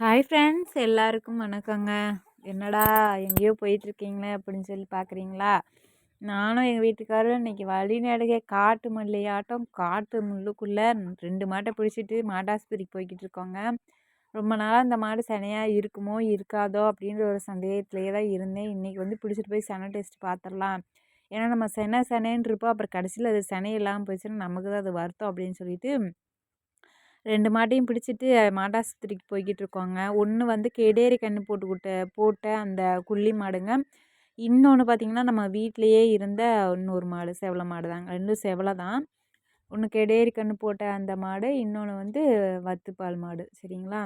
Hi friends எல்லாருக்கும் வணக்கங்க. என்னடா எங்கேயோ போயிட்டுருக்கீங்களே அப்படின்னு சொல்லி பார்க்குறீங்களா நானும் எங்கள் வீட்டுக்காரரும் இன்றைக்கி வழி நடுக காட்டு மல்லையாட்டம் காட்டு முள்ளுக்குள்ளே ரெண்டு மாட்டை பிடிச்சிட்டு மாட்டாஸ்பத்திரிக்கு போய்கிட்டு இருக்கோங்க ரொம்ப நாளாக அந்த மாடு சனையாக இருக்குமோ இருக்காதோ அப்படின்ற ஒரு சந்தேகத்திலே தான் இருந்தேன். இன்றைக்கி வந்து பிடிச்சிட்டு போய் சனை டெஸ்ட் பார்த்துடலாம் ஏன்னா நம்ம செனை செனைன்னு இருப்போம். அப்புறம் கடைசியில் அது செனை இல்லாமல் போயிடுச்சுன்னா நமக்கு தான் அது வருத்தம் அப்படின்னு சொல்லிட்டு ரெண்டு மாட்டையும் பிடிச்சிட்டு மாட்டாஸ்பத்திரிக்கு போய்கிட்டு இருக்கோங்க ஒன்று வந்து கெடேரி கன்று போட்டுக்கிட்ட போட்ட அந்த குள்ளி மாடுங்க. இன்னொன்று பார்த்திங்கன்னா நம்ம வீட்டிலையே இருந்த இன்னொரு மாடு செவலை மாடு தாங்க ரெண்டும் செவலை தான். ஒன்று கெடேரி கன்று போட்ட அந்த மாடு இன்னொன்று வந்து வத்துப்பால் மாடு சரிங்களா?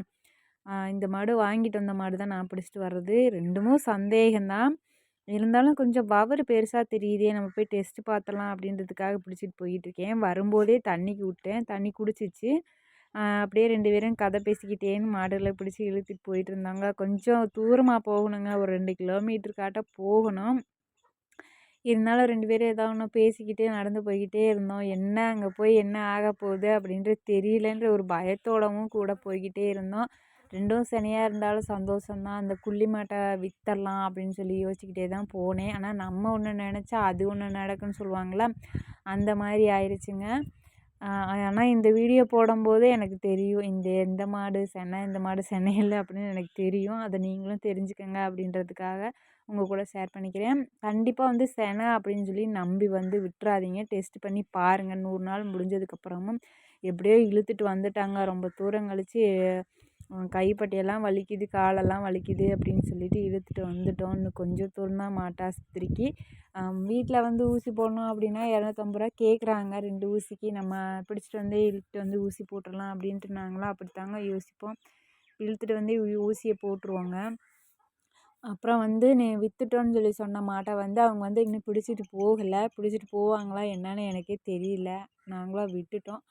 இந்த மாடு வாங்கிட்டு வந்த மாடு தான் நான் பிடிச்சிட்டு வர்றது. ரெண்டுமும் சந்தேகம்தான் இருந்தாலும் கொஞ்சம் வவறு பெருசாக தெரியுதே நம்ம போய் டெஸ்ட்டு பார்த்தலாம் அப்படின்றதுக்காக பிடிச்சிட்டு போயிட்டுருக்கேன் வரும்போதே தண்ணிக்கு விட்டேன். தண்ணி குடிச்சிச்சு. அப்படியே ரெண்டு பேரும் கதை பேசிக்கிட்டேன்னு மாடுகளை பிடிச்சி இழுத்துட்டு போயிட்டு இருந்தாங்க. கொஞ்சம் தூரமாக போகணுங்க. ஒரு ரெண்டு கிலோமீட்டருக்காட்ட போகணும். இருந்தாலும் ரெண்டு பேரும் ஏதோ ஒன்று பேசிக்கிட்டே நடந்து போய்கிட்டே இருந்தோம். என்ன அங்கே போய் என்ன ஆக போகுது அப்படின்றது தெரியலன்ற ஒரு பயத்தோடவும் கூட போய்கிட்டே இருந்தோம். ரெண்டும் சனியாக இருந்தாலும் சந்தோஷம்தான். அந்த குள்ளி மாட்டை வித்தரலாம் அப்படின்னு சொல்லி யோசிச்சுக்கிட்டே தான் போனேன். ஆனால் நம்ம ஒன்று நினச்சா அது ஒன்று நடக்குன்னு சொல்லுவாங்களா அந்த மாதிரி ஆயிடுச்சுங்க ஆனால் இந்த வீடியோ போடும்போது எனக்கு தெரியும் இந்த இந்த மாடு செனை இந்த மாடு செனை இல்லை அப்படின்னு எனக்கு தெரியும். அதை நீங்களும் தெரிஞ்சுக்கங்க அப்படின்றதுக்காக உங்கள் கூட ஷேர் பண்ணிக்கிறேன். கண்டிப்பாக வந்து செனை அப்படின்னு சொல்லி நம்பி வந்து விட்டுறாதீங்க. டெஸ்ட் பண்ணி பாருங்கள் நூறு நாள் முடிஞ்சதுக்கப்புறமும் எப்படியோ இழுத்துட்டு வந்துட்டாங்க. ரொம்ப தூரம் கழித்து கைப்பட்டியெல்லாம் வலிக்குது காலெல்லாம் வலிக்குது அப்படின்னு சொல்லிட்டு இழுத்துட்டு வந்துட்டோம். இன்னும் கொஞ்சம் தூரம் தான் மாட்டாஸ்பத்திரிக்கு வீட்டில் வந்து ஊசி போடணும் அப்படின்னா இரநூத்தம்பது ரூபா கேட்குறாங்க. ரெண்டு ஊசிக்கு நம்ம பிடிச்சிட்டு வந்து இழுத்துட்டு வந்து ஊசி போட்டுடலாம் அப்படின்ட்டு நாங்களாம் அப்படித்தாங்க யோசிப்போம். இழுத்துட்டு வந்து ஊசியை போட்டுருவாங்க. அப்புறம் வந்து நீ விற்றுட்டோன்னு சொல்லி சொன்ன மாட்டை வந்து அவங்க வந்து இன்னும் பிடிச்சிட்டு போகலை. பிடிச்சிட்டு போவாங்களா என்னன்னு எனக்கே தெரியல. நாங்களாம் விட்டுட்டோம்.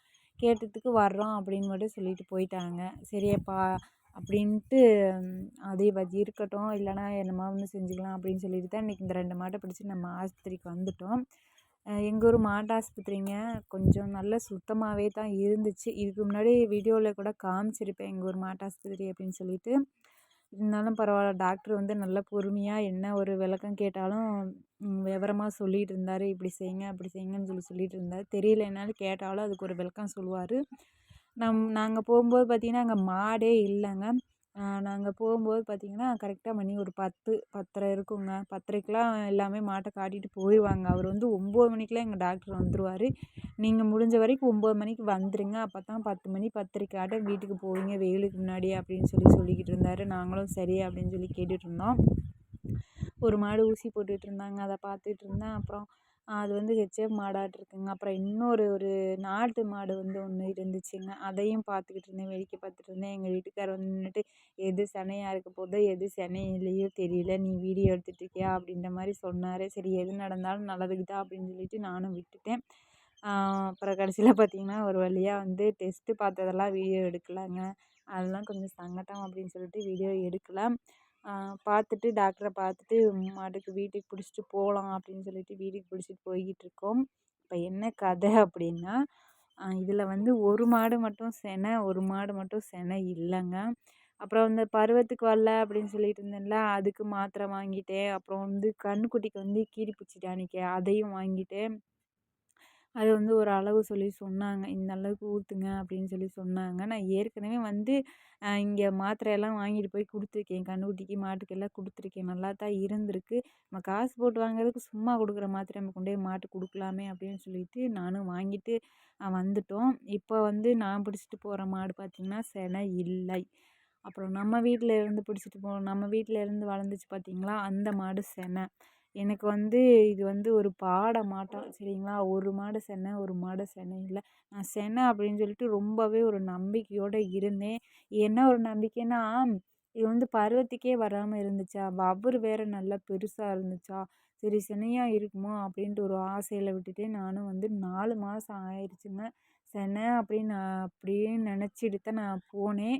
கேட்டதுக்கு வர்றோம் அப்படின்னு மட்டும் சொல்லிட்டு போயிட்டாங்க. சரியாப்பா அப்படின்ட்டு அதே வச்சு இருக்கட்டும் இல்லைனா என்னமோ ஒன்று செஞ்சுக்கலாம் அப்படின்னு சொல்லிட்டு தான் இன்றைக்கி இந்த ரெண்டு மாட்டை பிடிச்சி நம்ம ஆஸ்பத்திரிக்கு வந்துட்டோம். எங்கள் ஊர் மாட்டு ஆஸ்பத்திரிங்க கொஞ்சம் நல்ல சுத்தமாகவே தான் இருந்துச்சு. இதுக்கு முன்னாடி வீடியோவில் கூட காமிச்சிருப்பேன் எங்கள் ஊர் மாட்டு ஆஸ்பத்திரி அப்படின்னு சொல்லிட்டு. இருந்தாலும் பரவாயில்ல. டாக்டர் வந்து நல்ல பொறுமையாக என்ன ஒரு விளக்கம் கேட்டாலும் விவரமாக சொல்லிகிட்டு இருந்தார். இப்படி செய்யுங்க அப்படி செய்யுங்கன்னு சொல்லி சொல்லிகிட்டு இருந்தார். தெரியலைனாலும் கேட்டாலும் அதுக்கு ஒரு விளக்கம் சொல்லுவார். நம் நாங்கள் போகும்போது பார்த்திங்கன்னா அங்கே மாடே இல்லைங்க. நாங்கள் போகும்போது பார்த்திங்கன்னா கரெக்டாக மணி ஒரு பத்து பத்தரை இருக்குங்க. பத்தரைக்கெலாம் எல்லாமே மாட்டை காட்டிட்டு போயிடுவாங்க அவர் வந்து ஒம்பது மணிக்கெலாம் எங்கள் டாக்டர் வந்துடுவார் நீங்கள் முடிஞ்ச வரைக்கும் ஒம்பது மணிக்கு வந்துடுங்க அப்போ தான் பத்து மணி பத்தரைக்காட்ட வீட்டுக்கு போவீங்க. வெயிலுக்கு முன்னாடி அப்படின்னு சொல்லி சொல்லிக்கிட்டு இருந்தார். நாங்களும் சரி அப்படின்னு சொல்லி கேட்டுகிட்டு இருந்தோம். ஒரு மாடு ஊசி போட்டுகிட்டு இருந்தாங்க. அதை பார்த்துட்டு இருந்தேன். அப்புறம் அது வந்து ஹெச்எஃப் மாடாட்டிருக்குங்க அப்புறம் இன்னொரு ஒரு நாட்டு மாடு வந்து ஒன்று இருந்துச்சுங்க. அதையும் பார்த்துக்கிட்டு இருந்தேன். வேடிக்கை பார்த்துட்டு இருந்தேன். எங்கள் வீட்டுக்காரர் வந்து நின்றுட்டு எது சினையா இருக்க போகுதோ எது சினை இல்லையோ தெரியல. நீ வீடியோ எடுத்துகிட்டு இருக்கியா? அப்படின்ற மாதிரி சொன்னார். சரி எது நடந்தாலும் நல்லதுக்கு தான் அப்படின்னு சொல்லிட்டு நானும் விட்டுட்டேன். அப்புறம் கடைசியில் பார்த்தீங்கன்னா ஒரு வழியாக வந்து டெஸ்ட்டு பார்த்ததெல்லாம் வீடியோ எடுக்கலாங்க. அதெல்லாம் கொஞ்சம் சங்கடம் அப்படின்னு சொல்லிட்டு வீடியோ எடுக்கலை பார்த்துட்டு டாக்டரை பார்த்துட்டு மாட்டுக்கு வீட்டுக்கு பிடிச்சிட்டு போகலாம் அப்படின்னு சொல்லிட்டு வீட்டுக்கு பிடிச்சிட்டு போய்கிட்டு இருக்கோம். இப்போ என்ன கதை அப்படின்னா இதில் வந்து ஒரு மாடு மட்டும் செனை ஒரு மாடு மட்டும் செனை இல்லைங்க. அப்புறம் இந்த பருவத்துக்கு வரல அப்படின்னு சொல்லிட்டு இருந்தேன்ல அதுக்கு மாத்திரை வாங்கிட்டேன். அப்புறம் வந்து கன்றுக்குட்டிக்கு வந்து கீரி பூச்சி டானிக்கு அதையும் வாங்கிட்டேன். அது வந்து ஒரு அளவு சொல்லி சொன்னாங்க. இந்த அளவுக்கு ஊற்றுங்க அப்படின்னு சொல்லி சொன்னாங்க. நான் ஏற்கனவே வந்து இங்கே மாத்திரையெல்லாம் வாங்கிட்டு போய் கொடுத்துருக்கேன். கன்றுக்குட்டிக்கு மாட்டுக்கெல்லாம் கொடுத்துருக்கேன். நல்லா தான் இருந்திருக்கு. நம்ம காசு போட்டு வாங்குறதுக்கு சும்மா கொடுக்குற மாத்திரை நம்ம கொண்டு போய் மாட்டுக்கு கொடுக்கலாமே அப்படின்னு சொல்லிட்டு நானும் வாங்கிட்டு வந்துட்டோம். இப்போ வந்து நான் பிடிச்சிட்டு போகிற மாடு பார்த்திங்கன்னா செனை இல்லை. அப்புறம் நம்ம வீட்டில் இருந்து பிடிச்சிட்டு போ நம்ம வீட்டில் இருந்து வளர்ந்துச்சு பார்த்திங்களா? அந்த மாடு செனை. எனக்கு வந்து இது வந்து ஒரு பாடமாட்டம் சரிங்களா? ஒரு மாடு செனை ஒரு மாடு செனை இல்லை. நான் செனை அப்படின்னு சொல்லிட்டு ரொம்பவே ஒரு நம்பிக்கையோடு இருந்தேன். என்ன ஒரு நம்பிக்கைன்னா இது வந்து பருவத்துக்கே வராமல் இருந்துச்சா? வவுறு வேறு நல்லா பெருசாக இருந்துச்சா? சரி செனையாக இருக்குமோ? அப்படின்ட்டு ஒரு ஆசையில் விட்டுட்டு நானும் வந்து நாலு மாதம் ஆயிடுச்சுங்க செனை அப்படின்னு நான் அப்படியே நினச்சிட்டு தான் நான் போனேன்.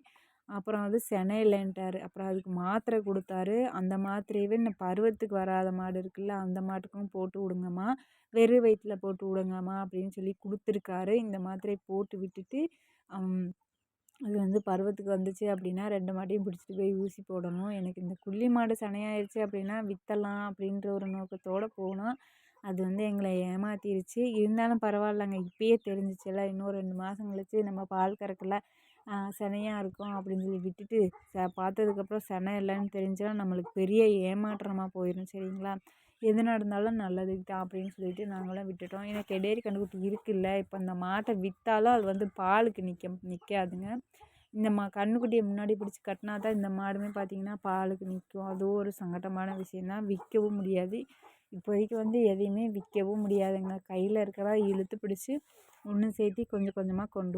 அப்புறம் வந்து செனையிலன்ட்டார் அப்புறம் அதுக்கு மாத்திரை கொடுத்தாரு. அந்த மாத்திரையவே இந்த பருவத்துக்கு வராத மாடு இருக்குல்ல அந்த மாட்டுக்கும் போட்டு விடுங்கம்மா. வெறும் வயிற்றில் போட்டு விடுங்கம்மா அப்படின்னு சொல்லி கொடுத்துருக்காரு. இந்த மாத்திரையை போட்டு விட்டுட்டு அது வந்து பருவத்துக்கு வந்துச்சு அப்படின்னா ரெண்டு மாட்டையும் பிடிச்சிட்டு போய் ஊசி போடணும். எனக்கு இந்த குள்ளி மாடு சனையாயிருச்சு அப்படின்னா விற்றலாம் அப்படின்ற ஒரு நோக்கத்தோடு போனோம். அது வந்து எங்களை ஏமாத்திருச்சு. இருந்தாலும் பரவாயில்லங்க இப்பயே தெரிஞ்சிச்சுல இன்னும் ரெண்டு மாதம் கழிச்சு நம்ம பால் கறக்கல. சினையா இருக்கும் அப்படின்னு சொல்லி விட்டுட்டு ச பார்த்ததுக்கப்புறம் சினை இல்லைன்னு தெரிஞ்சால் நம்மளுக்கு பெரிய ஏமாற்றமாக போயிடும் சரிங்களா? எது நடந்தாலும் நல்லதுக்கு தான் அப்படின்னு சொல்லிட்டு நாங்களாம் விட்டுட்டோம். ஏன்னா கெடேரி கன்றுக்குட்டி இருக்குல்ல இப்போ இந்த மாட்டை விற்றாலும் அது வந்து பாலுக்கு நிற்க நிற்காதுங்க இந்த மா கன்றுக்குட்டியை முன்னாடி பிடிச்சி கட்டினா தான் இந்த மாடுமே பார்த்திங்கன்னா பாலுக்கு நிற்கும் அதுவும் ஒரு சங்கடமான விஷயந்தான் விற்கவும் முடியாது. இப்போதைக்கு வந்து எதையுமே விற்கவும் முடியாதுங்க. கையில் இருக்கிறதா இழுத்து பிடிச்சி ஒன்று சேர்த்தி கொஞ்சம் கொஞ்சமாக கொண்டு